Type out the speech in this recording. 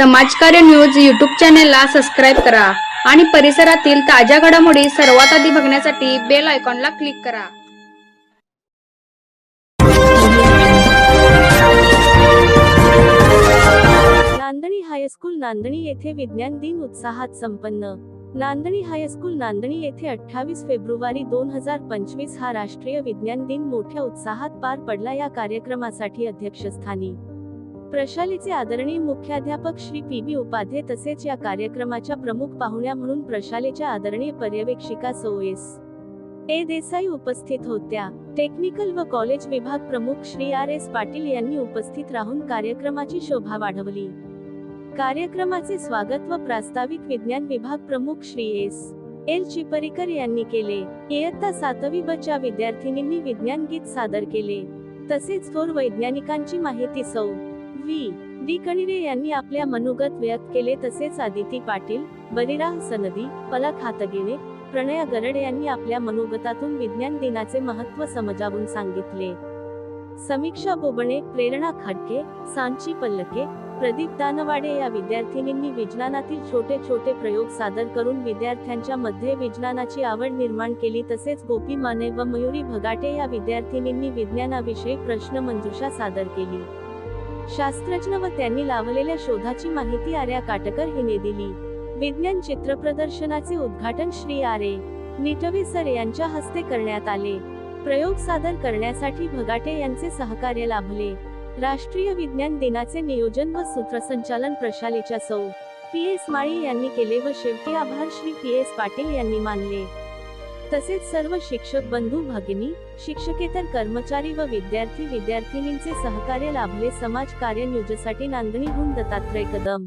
समाजकार्य news YouTube चॅनेलला subscribe करा आणि परिसरातील ताज्या घडामोडी सर्वात आधी बघण्यासाठी बेल आयकॉनला क्लिक करा. नांदणी हायस्कूल नांदणी येथे विज्ञान दिन उत्साहात संपन्न. नांदणी हायस्कूल नांदणी येथे अठ्ठावीस फेब्रुवारी दोन हजार पंचवीस हा राष्ट्रीय विज्ञान दिन मोठ्या उत्साहात पार पडला या कार्यक्रमासाठी अध्यक्षस्थानी. प्रशालेचे आदरणीय मुख्याध्यापक श्री पी बी उपाध्ये तसेच या कार्यक्रमाच्या प्रमुख पाहुण्या म्हणून प्रशालेच्या आदरणीय पर्यवेक्षिका सो एस. ए. देसाई उपस्थित होत्या. टेक्निकल व कॉलेज विभाग प्रमुख श्री आर. एस. पाटील यांनी उपस्थित राहून कार्यक्रमाची शोभा वाढवली. कार्यक्रमाचे स्वागत व प्रास्ताविक विज्ञान विभाग प्रमुख श्री एस. एल. चिपरीकर यांनी केले. इयत्ता सातवी ब च्या विद्यार्थिनींनी विज्ञान गीत सादर केले. तसेच थोर वैज्ञानिकांची माहिती सौ. व्ही. डी. कणिरे यांनी आपल्या मनोगत व्यक्त केले तसेच आदिती पाटील बलिराम सनदी पलक हातगिणे प्रणया गरड यांनी आपल्या मनोगतातून विज्ञान दिनाचे महत्त्व समजावून सांगितले. समीक्षा बोबणे प्रेरणा खडके सांची पल्लके प्रदीप दानवाडे या विद्यार्थिनींनी विज्ञानातील छोटे छोटे प्रयोग सादर करून विद्यार्थ्यांच्या मध्ये विज्ञानाची आवड निर्माण केली तसेच गोपी माने व मयुरी भगाटे या विद्यार्थिनींनी विज्ञानाविषयी प्रश्नमंजुषा सादर केली. शास्त्रज्ञ व त्यांनी लावलेल्या शोधाची माहिती आर्या काटकर हिने दिली. विज्ञान चित्र प्रदर्शनाचे उद्घाटन श्री आरे निटवे सर यांच्या हस्ते करण्यात आले. प्रयोग सादर करण्यासाठी भगाटे यांचे सहकार्य लाभले. राष्ट्रीय विज्ञान दिनाचे नियोजन व सूत्रसंचालन प्रशालेच्या सौ. पी एस माळी यांनी केले व शेवटी आभार श्री पी एस पाटील यांनी मानले. तसेच सर्व शिक्षक बंधू भगिनी शिक्षकेतर कर्मचारी व विद्यार्थी विद्यार्थिनींचे सहकार्य लाभले. समाज कार्य न्यूजसाठी नांदणीहून दत्तात्रय कदम.